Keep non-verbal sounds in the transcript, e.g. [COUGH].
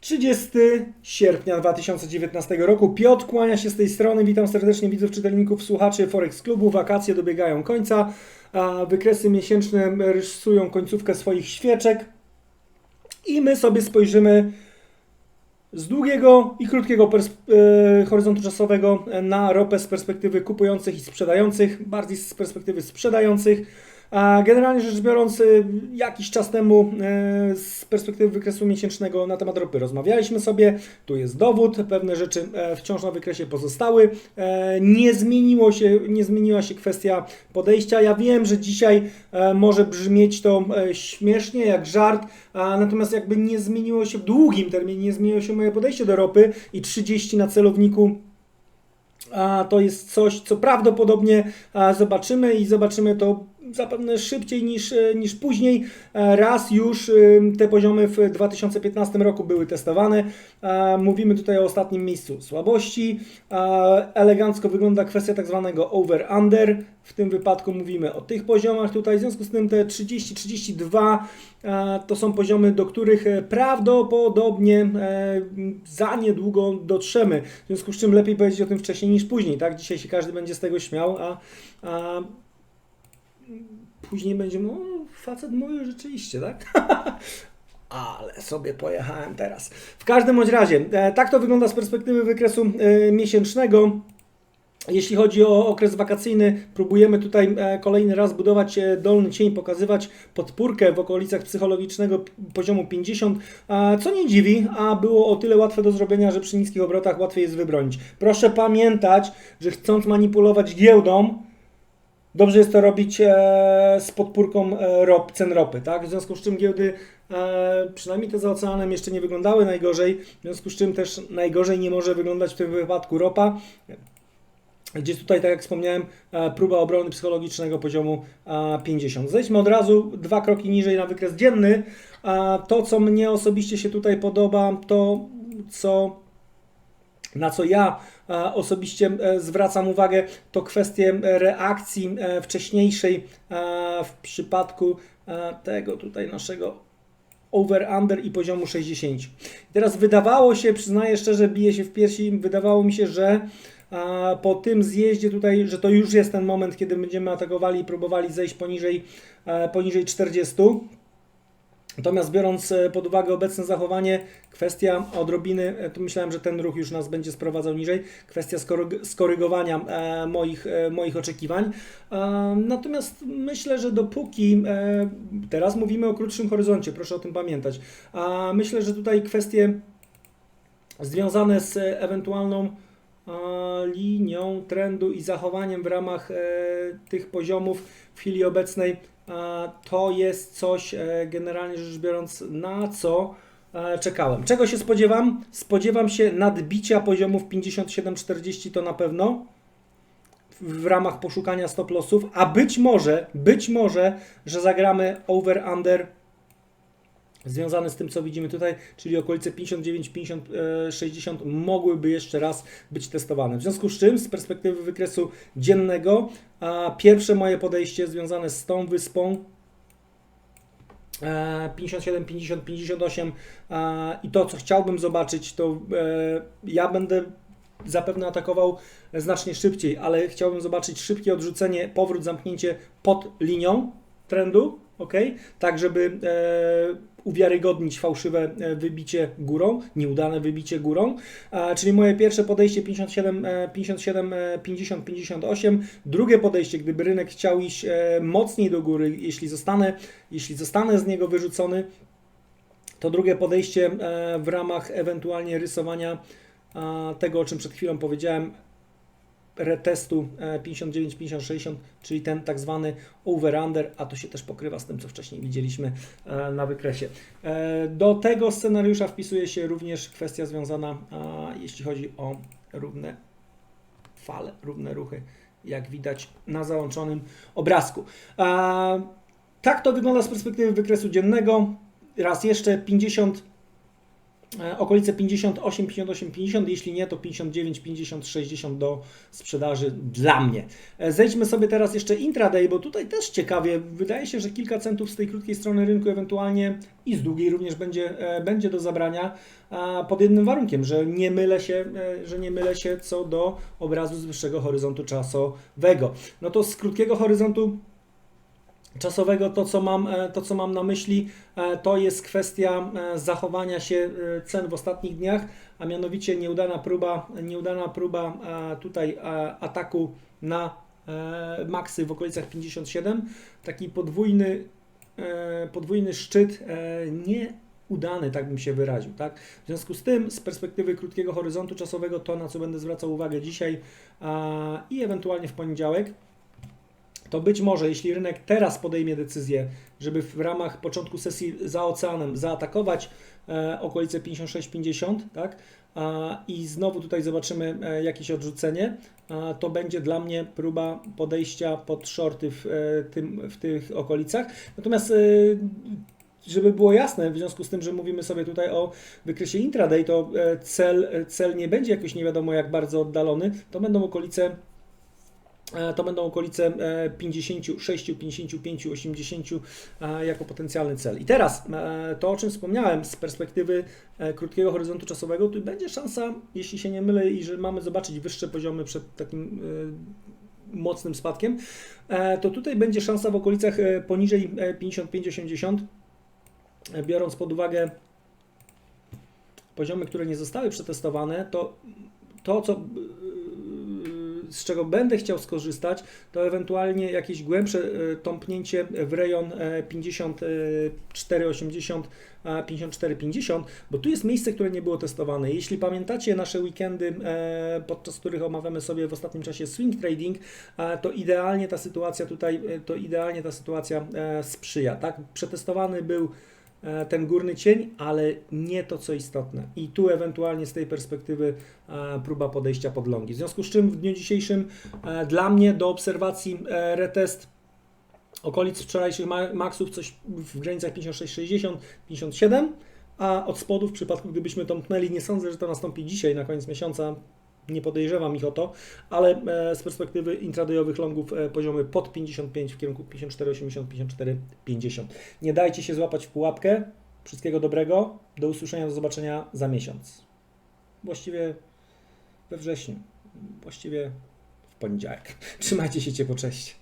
Trzydziesty sierpnia 2019 roku. Piotr kłania się z tej strony. Witam serdecznie widzów, czytelników, słuchaczy Forex Klubu. Wakacje dobiegają końca, a wykresy miesięczne rysują końcówkę swoich świeczek. I my sobie spojrzymy z długiego i krótkiego e, horyzontu czasowego na ropę z perspektywy kupujących i sprzedających, bardziej z perspektywy sprzedających. A generalnie rzecz biorąc, e, jakiś czas temu e, z perspektywy wykresu miesięcznego na temat ropy rozmawialiśmy sobie. Tu jest dowód, pewne rzeczy e, wciąż na wykresie pozostały. E, Nie zmieniło się, nie zmieniła się kwestia podejścia. Ja wiem, że dzisiaj e, może brzmieć to śmiesznie, jak żart, natomiast jakby nie zmieniło się w długim terminie, nie zmieniło się moje podejście do ropy i 30 na celowniku a to jest coś, co prawdopodobnie zobaczymy i zobaczymy to zapewne szybciej niż, e, niż później. E, Raz już ym, te poziomy w 2015 roku były testowane. E, Mówimy tutaj o ostatnim miejscu słabości. E, Elegancko wygląda kwestia tak zwanego over-under. W tym wypadku mówimy o tych poziomach tutaj. W związku z tym te 30-32 e, to są poziomy, do których e, prawdopodobnie e, za niedługo dotrzemy. W związku z czym lepiej powiedzieć o tym wcześniej niż później. Tak? Dzisiaj się każdy będzie z tego śmiał, a, a później będzie, no facet mówi rzeczywiście, tak? [LAUGHS] Ale sobie pojechałem teraz. W każdym bądź razie, e, tak to wygląda z perspektywy wykresu e, miesięcznego. Jeśli chodzi o okres wakacyjny, próbujemy tutaj e, kolejny raz budować dolny cień, pokazywać podpórkę w okolicach psychologicznego poziomu 50, a, co nie dziwi, a było o tyle łatwe do zrobienia, że przy niskich obrotach łatwiej jest wybronić. Proszę pamiętać, że chcąc manipulować giełdą, Dobrze jest to robić e, z podpórką e, rop, cen ropy, tak? W związku z czym giełdy, e, przynajmniej te za oceanem, jeszcze nie wyglądały najgorzej, w związku z czym też najgorzej nie może wyglądać w tym wypadku ropa. Gdzie tutaj, tak jak wspomniałem, próba obrony psychologicznego poziomu e, 50. Zejdźmy od razu dwa kroki niżej na wykres dzienny. To, co mnie osobiście się tutaj podoba, to co na co ja e, osobiście e, zwracam uwagę, to kwestie e, reakcji wcześniejszej w przypadku tego tutaj naszego over-under i poziomu 60. I teraz wydawało się, przyznaję szczerze, bije się w piersi, wydawało mi się, że po tym zjeździe tutaj, że to już jest ten moment, kiedy będziemy atakowali i próbowali zejść poniżej, poniżej 40. Natomiast biorąc e, pod uwagę obecne zachowanie, kwestia odrobiny, e, tu myślałem, że ten ruch już nas będzie sprowadzał niżej, kwestia skoryg- skorygowania e, moich, moich oczekiwań. Natomiast myślę, że dopóki, teraz mówimy o krótszym horyzoncie, proszę o tym pamiętać, a myślę, że tutaj kwestie związane z ewentualną linią trendu i zachowaniem w ramach tych poziomów w chwili obecnej, to jest coś e, generalnie rzecz biorąc, na co e, czekałem. Czego się spodziewam? Spodziewam się nadbicia poziomów 57-40 to na pewno w ramach poszukania stop lossów, a być może, być może, że zagramy over-under związane z tym, co widzimy tutaj, czyli okolice 59, 50, e, 60 mogłyby jeszcze raz być testowane. W związku z czym, z perspektywy wykresu dziennego, a pierwsze moje podejście związane z tą wyspą e, 57, 50, 58 e, i to, co chciałbym zobaczyć, to e, ja będę zapewne atakował znacznie szybciej, ale chciałbym zobaczyć szybkie odrzucenie, powrót, zamknięcie pod linią trendu, ok? Tak, żeby e, uwiarygodnić fałszywe e, wybicie górą, nieudane wybicie górą. E, czyli moje pierwsze podejście 57, e, 57 e, 50, 58. Drugie podejście, gdyby rynek chciał iść e, mocniej do góry, jeśli zostanę, jeśli zostanę z niego wyrzucony, to drugie podejście e, w ramach ewentualnie rysowania a, tego, o czym przed chwilą powiedziałem, retestu e, 59, 50, 60, czyli ten tak zwany over-under, a to się też pokrywa z tym, co wcześniej widzieliśmy e, na wykresie. E, Do tego scenariusza wpisuje się również kwestia związana, jeśli chodzi o równe fale, równe ruchy, jak widać na załączonym obrazku. A, Tak to wygląda z perspektywy wykresu dziennego. Raz jeszcze 50 e, okolice 58, 58, 50, jeśli nie, to 59, 50, 60 do sprzedaży dla mnie. E, Zejdźmy sobie teraz jeszcze intraday, bo tutaj też ciekawie, wydaje się, że kilka centów z tej krótkiej strony rynku ewentualnie i z długiej również będzie, e, będzie do zabrania pod jednym warunkiem, że nie mylę się, e, że nie mylę się co do obrazu z wyższego horyzontu czasowego. No to z krótkiego horyzontu czasowego to co mam, e, to, co mam na myśli, e, to jest kwestia e, zachowania się cen w ostatnich dniach, a mianowicie nieudana próba, nieudana próba tutaj ataku na maksy w okolicach 57, taki podwójny, podwójny szczyt nie udany, tak bym się wyraził. Tak? W związku z tym, z perspektywy krótkiego horyzontu czasowego, to na co będę zwracał uwagę dzisiaj a, i ewentualnie w poniedziałek, to być może, jeśli rynek teraz podejmie decyzję, żeby w ramach początku sesji za oceanem zaatakować e, okolice 56-50, tak, a, i znowu tutaj zobaczymy e, jakieś odrzucenie, a, to będzie dla mnie próba podejścia pod shorty w, e, tym, w tych okolicach. Natomiast e, żeby było jasne, w związku z tym, że mówimy sobie tutaj o wykresie intraday, to e, cel, cel nie będzie jakoś nie wiadomo jak bardzo oddalony, to będą okolice to będą okolice e, 56, 55, 80 e, jako potencjalny cel. I teraz e, to, o czym wspomniałem z perspektywy e, krótkiego horyzontu czasowego, tu będzie szansa, jeśli się nie mylę, i że mamy zobaczyć wyższe poziomy przed takim e, mocnym spadkiem, e, to tutaj będzie szansa w okolicach e, poniżej e, 55-80 biorąc pod uwagę poziomy, które nie zostały przetestowane, to to, co, z czego będę chciał skorzystać, to ewentualnie jakieś głębsze yy, tąpnięcie w rejon e, 54,80, a 54,50, bo tu jest miejsce, które nie było testowane. Jeśli pamiętacie nasze weekendy, e, podczas których omawiamy sobie w ostatnim czasie swing trading, e, to idealnie ta sytuacja tutaj, e, to idealnie ta sytuacja e, sprzyja. Tak? Przetestowany był e, ten górny cień, ale nie to, co istotne. I tu ewentualnie z tej perspektywy e, próba podejścia pod longi. W związku z czym w dniu dzisiejszym e, dla mnie do obserwacji e, retest okolic wczorajszych ma- maksów coś w granicach 56-60, 57, a od spodu w przypadku gdybyśmy tąpnęli, nie sądzę, że to nastąpi dzisiaj na koniec miesiąca, nie podejrzewam ich o to, ale e, z perspektywy intradayowych longów e, poziomy pod 55 w kierunku 54,80, 54,50. Nie dajcie się złapać w pułapkę. Wszystkiego dobrego. Do usłyszenia, do zobaczenia za miesiąc. Właściwie we wrześniu. Właściwie w poniedziałek. [LAUGHS] Trzymajcie się ciepło, cześć.